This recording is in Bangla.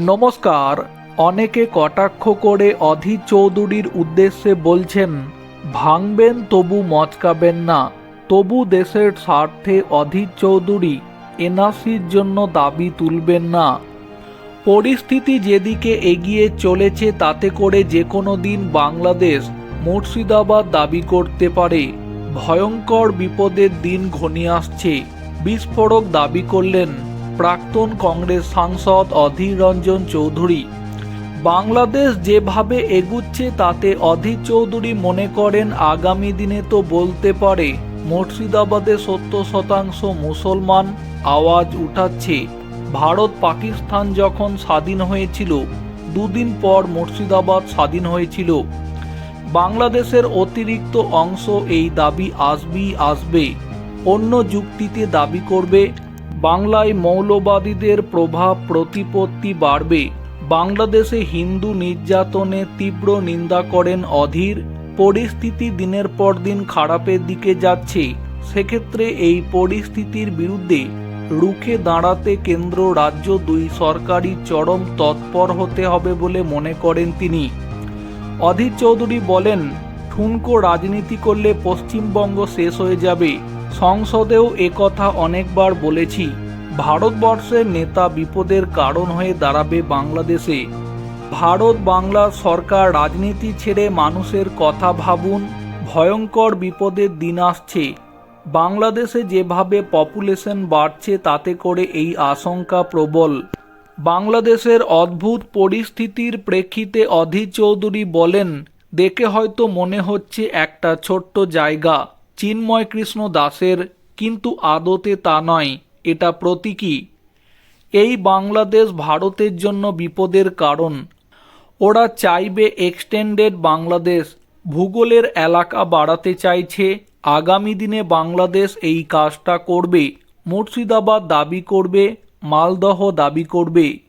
নমস্কার, অনেকে কটাক্ষ করে অধীর চৌধুরীর উদ্দেশ্যে বলছেন, ভাঙবেন তবু মচকাবেন না। তবু দেশের স্বার্থে অধীর চৌধুরী এনআরসির জন্য দাবি তুলবেন না। পরিস্থিতি যেদিকে এগিয়ে চলেছে, তাতে করে যে কোনো দিন বাংলাদেশ মুর্শিদাবাদ দাবি করতে পারে। ভয়ঙ্কর বিপদের দিন ঘনিয়ে আসছে। বিস্ফোরক দাবি করলেন প্রাক্তন কংগ্রেস সাংসদ অধীর রঞ্জন চৌধুরী। বাংলাদেশ যেভাবে এগুচ্ছে, তাতে অধীর চৌধুরী মনে করেন, আগামী দিনে তো বলতে পারে, মুর্শিদাবাদে সত্তর শতাংশ মুসলমান আওয়াজ উঠাচ্ছে। ভারত পাকিস্তান যখন স্বাধীন হয়েছিল, দুদিন পর মুর্শিদাবাদ স্বাধীন হয়েছিল। বাংলাদেশের অতিরিক্ত অংশ এই দাবি আসবেই আসবে। অন্য যুক্তিতে দাবি করবে বাংলায় মৌলবাদীদের প্রভাব প্রতিপত্তি বাড়বে। বাংলাদেশে হিন্দু নির্যাতনে তীব্র নিন্দা করেন অধীর। পরিস্থিতি দিনের পর দিন খারাপের দিকে যাচ্ছে। সেক্ষেত্রে এই পরিস্থিতির বিরুদ্ধে রুখে দাঁড়াতে কেন্দ্র রাজ্য দুই সরকারি চরম তৎপর হতে হবে বলে মনে করেন তিনি। অধীর চৌধুরী বলেন, ঠুনকো রাজনীতি করলে পশ্চিমবঙ্গ শেষ হয়ে যাবে। সংসদেও একথা অনেকবার বলেছি। ভারতবর্ষের নেতা বিপদের কারণ হয়ে দাঁড়াবে বাংলাদেশে। ভারত বাংলার সরকার রাজনীতি ছেড়ে মানুষের কথা ভাবুন, ভয়ঙ্কর বিপদের দিন আসছে। বাংলাদেশে যেভাবে পপুলেশন বাড়ছে, তাতে করে এই আশঙ্কা প্রবল। বাংলাদেশের অদ্ভুত পরিস্থিতির প্রেক্ষিতে অধীর চৌধুরী বলেন, দেখে হয়তো মনে হচ্ছে একটা ছোট্ট জায়গা। চিন্ময় কৃষ্ণ দাসের কিন্তু আদতে তা নয়, এটা প্রতীকী এই বাংলাদেশ ভারতের জন্য বিপদের কারণ। ওরা চাইবে এক্সটেন্ডেড বাংলাদেশ। ভূগোলের এলাকা বাড়াতে চাইছে। আগামী দিনে বাংলাদেশ এই কাজটা করবে। মুর্শিদাবাদ দাবি করবে। মালদহ দাবি করবে।